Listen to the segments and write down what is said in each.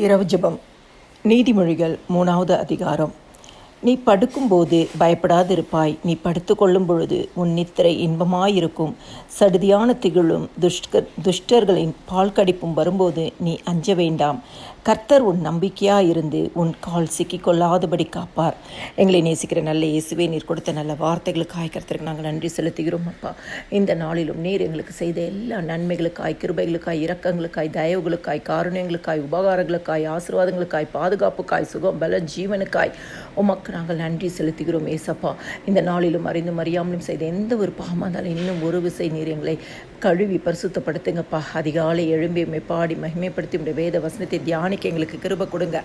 இரவு ஜெபம். நீதிமொழிகள் மூணாவது அதிகாரம். நீ படுக்கும்போது பயப்படாதிருப்பாய். நீ படுத்துக்கொள்ளும் பொழுது உன் நித்திரை இன்பமாயிருக்கும். சடுதியான திகழும் துஷ்கர் துஷ்டர்களின் பால் கடிப்பும் வரும்போது நீ அஞ்ச வேண்டாம். கர்த்தர் உன் நம்பிக்கையாயிருந்து உன் கால் சிக்கிக்கொள்ளாதபடி காப்பார். எங்களை நேசிக்கிற நல்ல இயேசுவே நீர் கொடுத்த நல்ல வார்த்தைகளுக்கு ஆய்க்கிறதுக்கு நாங்கள் நன்றி செலுத்துகிறோம் அப்பா. இந்த நாளிலும் நீர் எங்களுக்கு செய்த எல்லா நன்மைகளுக்காய் கிருபைகளுக்காய் இரக்கங்களுக்காய் தயவுகளுக்காய் காருண்யங்களுக்காய் உபகாரங்களுக்காய் ஆசீர்வாதங்களுக்காய் பாதுகாப்புக்காய் சுகம் பல ஜீவனுக்காய் உமக்கு நாங்கள் நன்றி செலுத்துகிறோம் ஏசப்பா. இந்த நாளிலும் அறிந்தும் அறியாமலும் செய்த எந்த ஒரு பாவமாக இருந்தாலும் இன்னும் ஒரு விசை நீர் எங்களை கழுவி பரிசுத்தப்படுத்துங்கப்பா. அதிகாலை எழும்பி மெப்பாடி மகிமைப்படுத்தி உடைய வேத வசனத்தை தியானிக்க எங்களுக்கு கிருப கொடுங்க.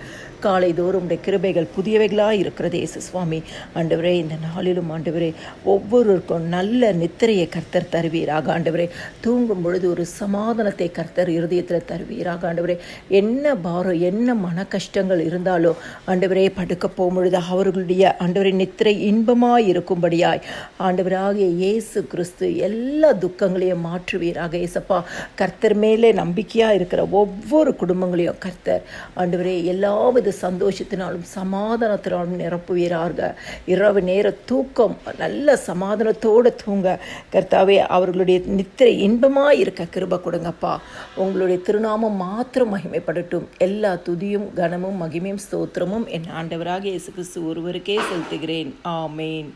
காலை தோறும் உடைய கிருபைகள் புதியவைகளாக இருக்கிறது இயேசு சுவாமி. ஆண்டவரே இந்த நாளிலும் ஆண்டவரே ஒவ்வொருவருக்கும் நல்ல நித்திரையை கர்த்தர் தருவீராக. ஆண்டவரே தூங்கும் பொழுது ஒரு சமாதானத்தை கர்த்தர் இருதயத்தில் தருவீராக. ஆண்டவரே என்ன பாரம் என்ன மன கஷ்டங்கள் இருந்தாலோ ஆண்டவரே படுக்க போகும் பொழுது அவர்களுடைய ஆண்டவரின் நித்திரை இன்பமாய் இருக்கும்படியாய் ஆண்டவராகிய இயேசு கிறிஸ்து எல்லா துக்கங்களையும் மாற்றுவீராக இயேசப்பா. கர்த்தர் மேலே நம்பிக்கையாக இருக்கிற ஒவ்வொரு குடும்பங்களையும் கர்த்தர் ஆண்டவரே எல்லாவித சந்தோஷத்தினாலும் சமாதானத்தினாலும் நிரப்புவீராக. இரவு நேர தூக்கம் நல்ல சமாதானத்தோடு தூங்க. கர்த்தாவே அவர்களுடைய நித்திரை இன்பமாக இருக்க கிருப கொடுங்கப்பா. உங்களுடைய திருநாமம் மாத்திரம் மகிமைப்படட்டும். எல்லா துதியும் கனமும் மகிமையும் ஸ்தோத்திரமும் என் ஆண்டவராக இயேசு கிறிஸ்து ஒருவருக்கே செலுத்துகிறேன். ஆமேன்.